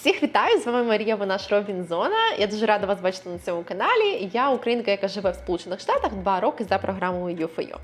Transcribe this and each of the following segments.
Всіх вітаю! З вами Марія, Ванаш Робінзона. Я дуже рада вас бачити на цьому каналі. Я українка, яка живе в Сполучених Штатах два роки за програмою UFO.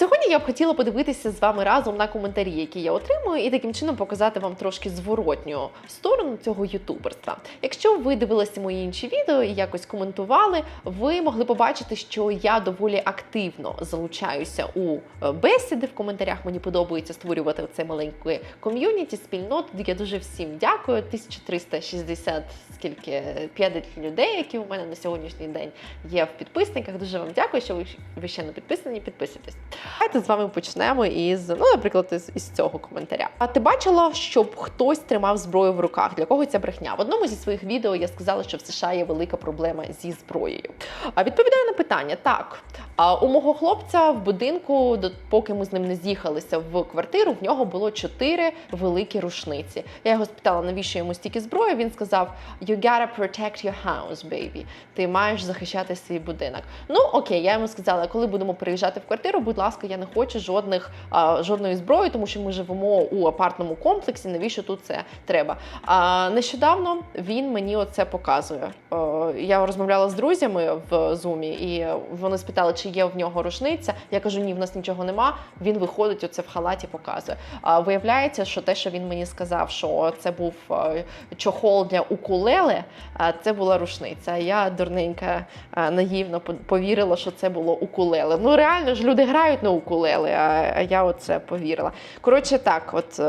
Сьогодні я б хотіла подивитися з вами разом на коментарі, які я отримую, і таким чином показати вам трошки зворотню сторону цього ютуберства. Якщо ви дивилися мої інші відео і якось коментували, ви могли побачити, що я доволі активно залучаюся у е, бесіди в коментарях. Мені подобається створювати це маленьке ком'юніті, спільноту. Я дуже всім дякую. 1360 скільки 50 людей, які у мене на сьогоднішній день є в підписниках. Дуже вам дякую, що ви ще не підписані. Підписуйтесь. Давайте з вами почнемо із, ну, наприклад, із, із цього коментаря. А ти бачила, щоб хтось тримав зброю в руках? Для кого ця брехня? В одному зі своїх відео я сказала, що в США є велика проблема зі зброєю. А відповідаю на питання: так. А у мого хлопця в будинку, поки ми з ним не з'їхалися в квартиру, в нього було чотири великі рушниці. Я його спитала, навіщо йому стільки зброї. Він сказав: You gotta protect your house, baby. Ти маєш захищати свій будинок. Ну окей, я йому сказала, коли будемо переїжджати в квартиру, будь ласка, я не хочу жодних а, жодної зброї, тому що ми живемо у апартному комплексі. Навіщо тут це треба? А нещодавно він мені оце показує. Е, Я розмовляла з друзями в зумі, і вони спитали, чи є в нього рушниця. Я кажу, ні, в нас нічого нема. Він виходить, оце в халаті показує. А виявляється, що те, що він мені сказав, що це був е, чохол для укулеле, це була рушниця. Я дурненька е, наївно по- повірила, що це було укулеле. Ну реально ж люди грають на укулеле, а я оце повірила. Коротше, так, от.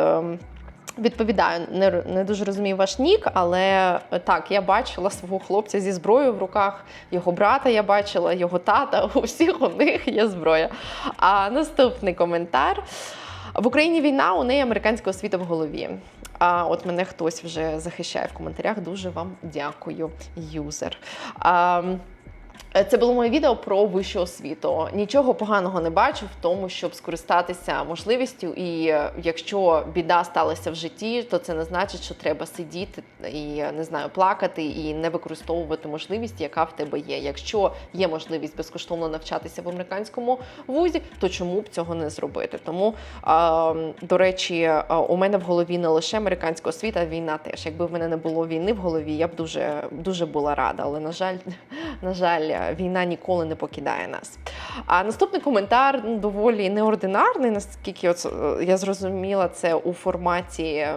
Відповідаю, не, не дуже розумію ваш нік, але е, так, я бачила свого хлопця зі зброєю в руках, його брата я бачила, його тата. У всіх у них є зброя. А наступний коментар. В Україні війна, у неї американська освіта в голові. А от мене хтось вже захищає в коментарях. Дуже вам дякую, юзер. А, це було моє відео про вищу освіту. Нічого поганого не бачу в тому, щоб скористатися можливістю. І е, якщо біда сталася в житті, то це не значить, що треба сидіти і не знаю, плакати і не використовувати можливість, яка в тебе є. Якщо є можливість безкоштовно навчатися в американському вузі, то чому б цього не зробити? Тому, до речі, у мене в голові не лише американська освіта, а війна теж. Якби в мене не було війни в голові, я б дуже дуже була рада. Але на жаль, на жаль, війна ніколи не покидає нас. А наступний коментар ну, доволі неординарний, наскільки от, е, я зрозуміла, це у форматі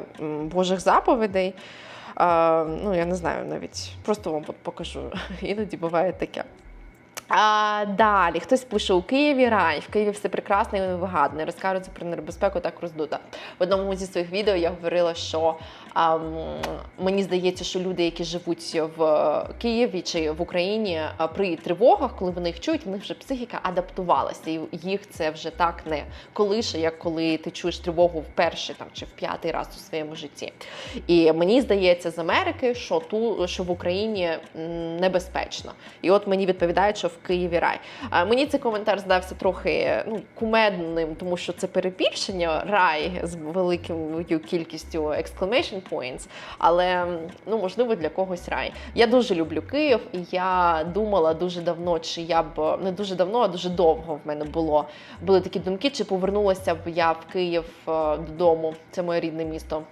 Божих заповідей. Ну, я не знаю навіть, просто вам покажу. Іноді буває таке. А, далі хтось пише у Києві рай, в Києві все прекрасно і невигадне. Розкажуть про небезпеку так роздута. В одному зі своїх відео я говорила, що ам, мені здається, що люди, які живуть в Києві чи в Україні при тривогах, коли вони їх чують, в них вже психіка адаптувалася, і їх це вже так не колише, як коли ти чуєш тривогу вперше там чи в п'ятий раз у своєму житті. І мені здається з Америки, що ту, що в Україні небезпечно. І от мені відповідають, що в Києві рай. Мені цей коментар здався трохи ну, кумедним, тому що це перебільшення рай з великою кількістю exclamation points, але ну можливо для когось рай. Я дуже люблю Київ, і я думала дуже давно, чи я б не дуже давно, а дуже довго в мене було були такі думки, чи повернулася б я в Київ е, додому. Це моє рідне місто.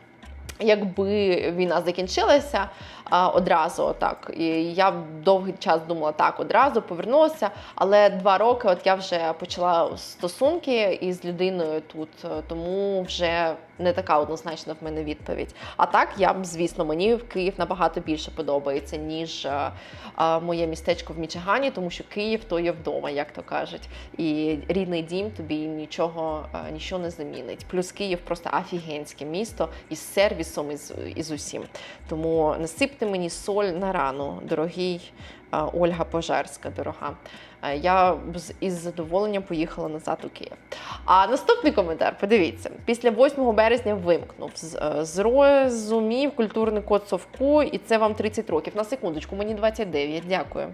Якби війна закінчилася а, одразу, так і я довгий час думала так, одразу повернулася. Але два роки, от я вже почала стосунки із людиною тут, е, тому вже не така однозначна в мене відповідь. А так я б, звісно, мені в Київ набагато більше подобається, ніж е, е, моє містечко в Мічигані, тому що Київ то є вдома, як то кажуть. І рідний дім тобі нічого, е, нічого не замінить. Плюс Київ просто офігенське місто із сервісом, із, із усім. Тому насипте мені соль на рану, дорогий е, Ольга Пожарська, дорога. Е, Я із задоволенням поїхала назад у Київ. А наступний коментар, подивіться, після 8 березня вимкнув. Е, Зрозумів культурний код совку, і це вам 30 років. На секундочку, мені 29, дякую.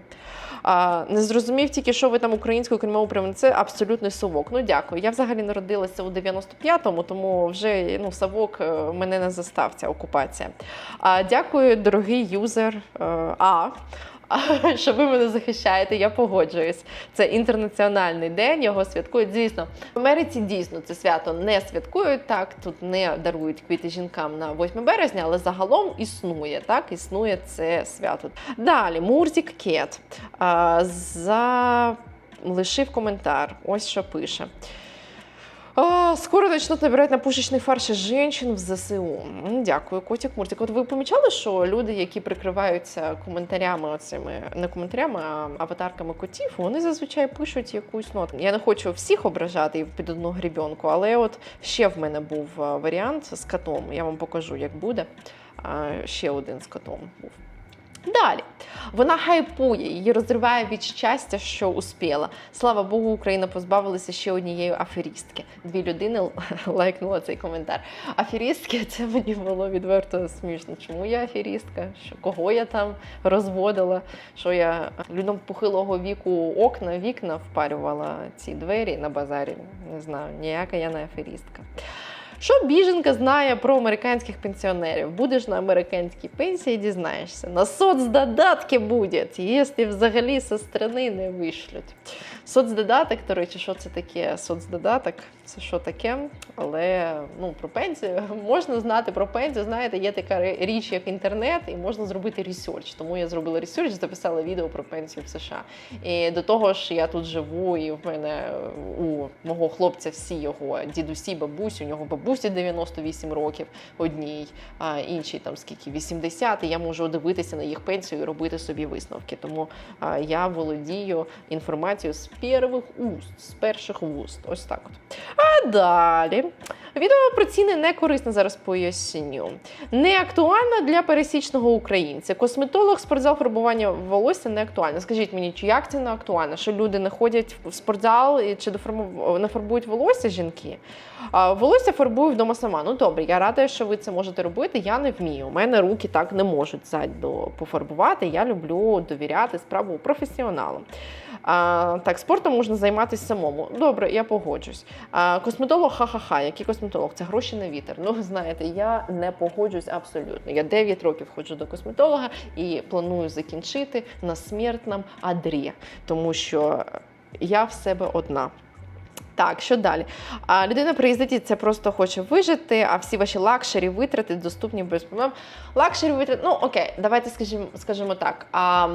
А, не зрозумів тільки, що ви там українською крім прямо це абсолютний совок. Ну дякую. Я взагалі народилася у 95-му, тому вже ну, совок е, мене не застав ця окупація. А, дякую, дорогий юзер А. Що ви мене захищаєте, я погоджуюсь. Це інтернаціональний день, його святкують. Звісно, в Америці дійсно це свято не святкують. Так тут не дарують квіти жінкам на 8 березня, але загалом існує. Так, існує це свято. Далі Мурзік Кет а, залишив коментар. Ось що пише. Скоро начнут набирать на пушечний фарш із женщин в ЗСУ. Дякую, Котик Муртик. От ви помічали, що люди, які прикриваються коментарями, оцими не коментарями, а аватарками котів, вони зазвичай пишуть якусь ноту. Я не хочу всіх ображати і під одну грібінку, але от ще в мене був варіант з котом. Я вам покажу, як буде. Ще один з котом був. Далі вона хайпує, її розриває від щастя, що успіла. Слава Богу, Україна позбавилася ще однієї аферістки. Дві людини л- лайкнули цей коментар. Аферістки, це мені було відверто смішно. Чому я аферістка? Що кого я там розводила? Що я людям похилого віку окна, вікна впарювала ці двері на базарі? Не знаю, ніяка я не аферістка. Що біженка знає про американських пенсіонерів? Будеш на американській пенсії, дізнаєшся. На соцдодатки буде, якщо взагалі сторони не вишлють. Соцдодаток, до речі, що це таке? Соцдодаток це що таке? Але ну, про пенсію можна знати про пенсію. Знаєте, є така річ, як інтернет, і можна зробити ресерч. Тому я зробила ресерч, записала відео про пенсію в США. І до того ж, я тут живу, і в мене у мого хлопця всі його дідусі, бабусі, у нього бабусі 98 років одній, а іншій там скільки 80, і я можу дивитися на їх пенсію і робити собі висновки. Тому я володію інформацією з перших уст, з перших вуст. Ось так от. А далі. Відео про ціни не корисне, зараз поясню. Не актуально для пересічного українця. Косметолог, спортзал, фарбування волосся не актуально. Скажіть мені, чи як це не актуально? Що люди не ходять в спортзал і чи фарбують волосся жінки? Волосся фарбую вдома сама. Ну добре, я рада, що ви це можете робити. Я не вмію. У мене руки так не можуть ззаду пофарбувати. Я люблю довіряти справу професіоналам. А, так, спортом можна займатися самому. Добре, я погоджусь. А, косметолог ха-ха-ха. Який косметолог? Це гроші на вітер. Ну, знаєте, я не погоджусь абсолютно. Я 9 років ходжу до косметолога і планую закінчити на смертному адрі, тому що я в себе одна. Так, що далі? А, людина приїздить і це просто хоче вижити, а всі ваші лакшері витрати доступні без проблем. Лакшері витрати, ну окей, давайте скажімо, скажімо так. А,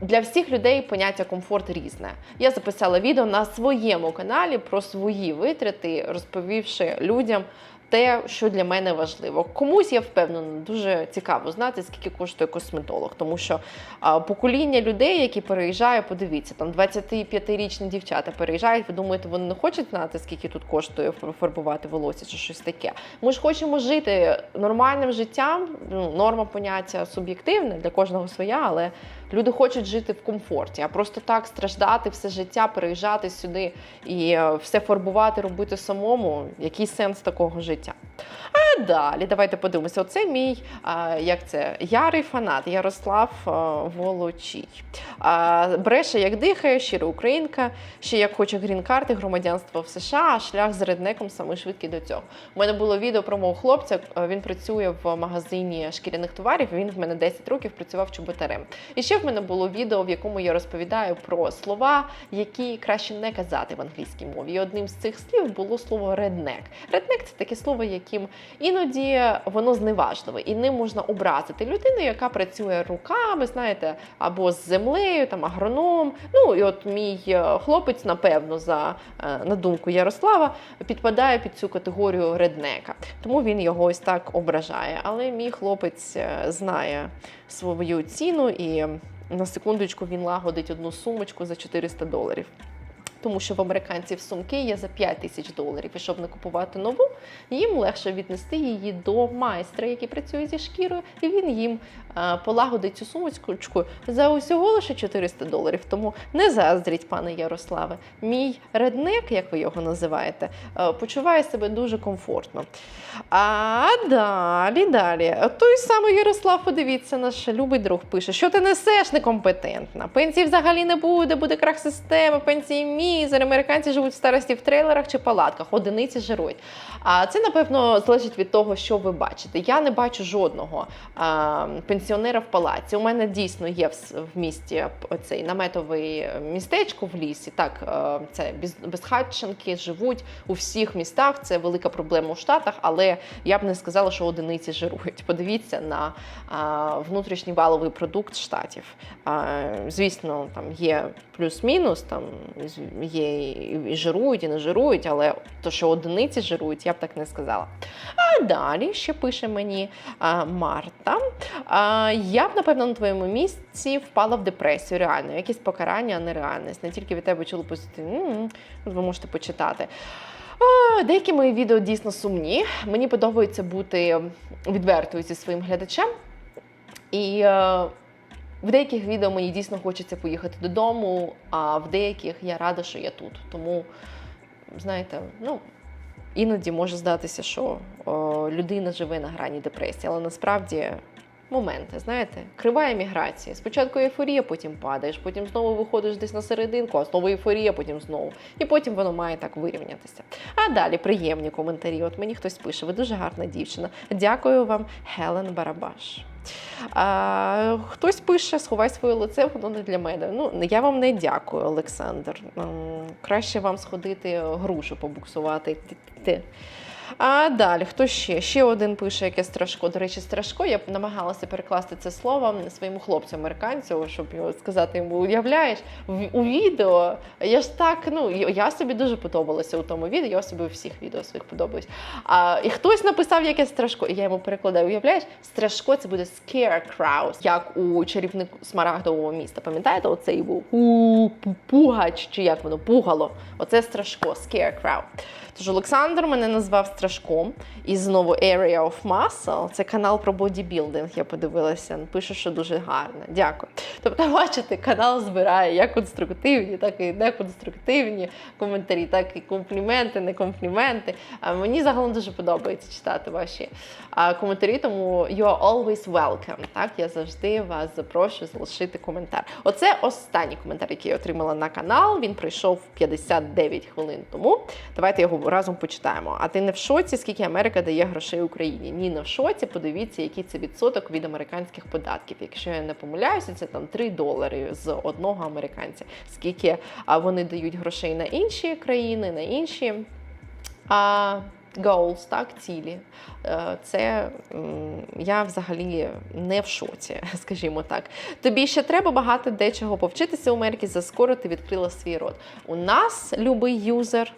для всіх людей поняття комфорт різне. Я записала відео на своєму каналі про свої витрати, розповівши людям те, що для мене важливо. Комусь я впевнена, дуже цікаво знати, скільки коштує косметолог, тому що а, покоління людей, які переїжджають, подивіться, там 25-річні дівчата переїжджають. Ви думаєте, вони не хочуть знати, скільки тут коштує фарбувати волосся чи щось таке. Ми ж хочемо жити нормальним життям. Ну, норма поняття суб'єктивне для кожного своя, але люди хочуть жити в комфорті, а просто так страждати все життя, переїжджати сюди і е, все фарбувати, робити самому. Який сенс такого життя? Далі давайте подивимося. Оце мій а, як це ярий фанат Ярослав Волочій. А, бреше, як дихає, щира українка, ще як хоче грін-карти, громадянство в США, а шлях з реднеком самий швидкий до цього. У мене було відео про мого хлопця. Він працює в магазині шкіряних товарів. Він в мене 10 років працював чоботарем. І ще в мене було відео, в якому я розповідаю про слова, які краще не казати в англійській мові. І одним з цих слів було слово реднек. Реднек це таке слово, яким іноді воно зневажливе, і ним можна образити людину, яка працює руками, знаєте, або з землею, там агроном. Ну і от мій е, хлопець, напевно, за е, на думку Ярослава, підпадає під цю категорію реднека. Тому він його ось так ображає. Але мій хлопець е, знає свою ціну і на секундочку він лагодить одну сумочку за 400 доларів. Тому що в американців сумки є за 5 тисяч доларів. І щоб не купувати нову, їм легше віднести її до майстра, який працює зі шкірою, і він їм е, полагодить цю сумочку за усього лише 400 доларів. Тому не заздріть, пане Ярославе. Мій реднек, як ви його називаєте, е, почуває себе дуже комфортно. А далі, далі. Той самий Ярослав, подивіться, наш любий друг пише, що ти несеш некомпетентна. Пенсії взагалі не буде, буде крах системи, пенсії мізер. Американці живуть в старості в трейлерах чи палатках, одиниці жирують. А це, напевно, залежить від того, що ви бачите. Я не бачу жодного а, пенсіонера в палаці. У мене дійсно є в, в місті оцей наметовий містечко в лісі. Так, е, це без, безхатченки живуть у всіх містах. Це велика проблема у Штатах, але я б не сказала, що одиниці жирують. Подивіться на а, внутрішній валовий продукт штатів. А, звісно, там є плюс-мінус, там є і жирують, і не жирують, але то, що одиниці жирують, я б так не сказала. А далі ще пише мені а, Марта. А, я б, напевно, на твоєму місці впала в депресію. Реально, якесь покарання, а не реальність. Не тільки від тебе чули позитивні. Ви можете почитати. Деякі мої відео дійсно сумні. Мені подобається бути відвертою зі своїм глядачем. І е, в деяких відео мені дійсно хочеться поїхати додому, а в деяких я рада, що я тут. Тому, знаєте, ну. Іноді може здатися, що о, людина живе на грані депресії, але насправді моменти, знаєте, крива еміграції. Спочатку ейфорія, потім падаєш, потім знову виходиш десь на серединку, а знову ейфорія, потім знову. І потім воно має так вирівнятися. А далі приємні коментарі. От мені хтось пише: ви дуже гарна дівчина. Дякую вам, Хелен Барабаш. А, хтось пише, сховай своє лице, воно не для мене. Ну, я вам не дякую, Олександр. Краще вам сходити грушу побуксувати. А далі, хто ще? Ще один пише яке страшко. До речі, страшко. Я б намагалася перекласти це слово своєму хлопцю американцю, щоб його сказати йому, уявляєш, у відео. Я ж так, ну я собі дуже подобалася у тому відео. Я собі у всіх відео своїх подобаюсь. А і хтось написав яке страшко, і я йому перекладаю. Уявляєш, страшко це буде scarecrow, як у чарівнику смарагдового міста. Пам'ятаєте, оцей був пугач, чи як воно пугало? Оце страшко, scarecrow. Тож Олександр мене назвав страшком. І знову Area of Muscle. Це канал про бодібілдинг. Я подивилася. Пише, що дуже гарно. Дякую. Тобто, бачите, канал збирає як конструктивні, так і неконструктивні коментарі, так і компліменти, не компліменти. Мені загалом дуже подобається читати ваші коментарі, тому you are always welcome. Так, я завжди вас запрошую залишити коментар. Оце останній коментар, який я отримала на канал. Він прийшов 59 хвилин тому. Давайте його разом почитаємо. А ти не в шоці, скільки Америка дає грошей Україні? Ні, не в шоці. Подивіться, який це відсоток від американських податків. Якщо я не помиляюся, це там 3 долари з одного американця. Скільки вони дають грошей на інші країни, на інші. А, Goals, так, цілі. Е, Це я взагалі не в шоці, скажімо так. Тобі ще треба багато дечого повчитися у Америці, заскоро ти відкрила свій рот. У нас любий юзер,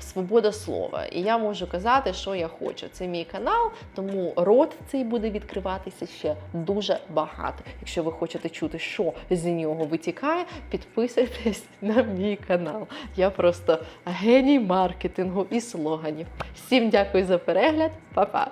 свобода слова. І я можу казати, що я хочу. Це мій канал, тому рот цей буде відкриватися ще дуже багато. Якщо ви хочете чути, що з нього витікає, підписуйтесь на мій канал. Я просто геній маркетингу і слоганів. Всім дякую за перегляд, Па-па!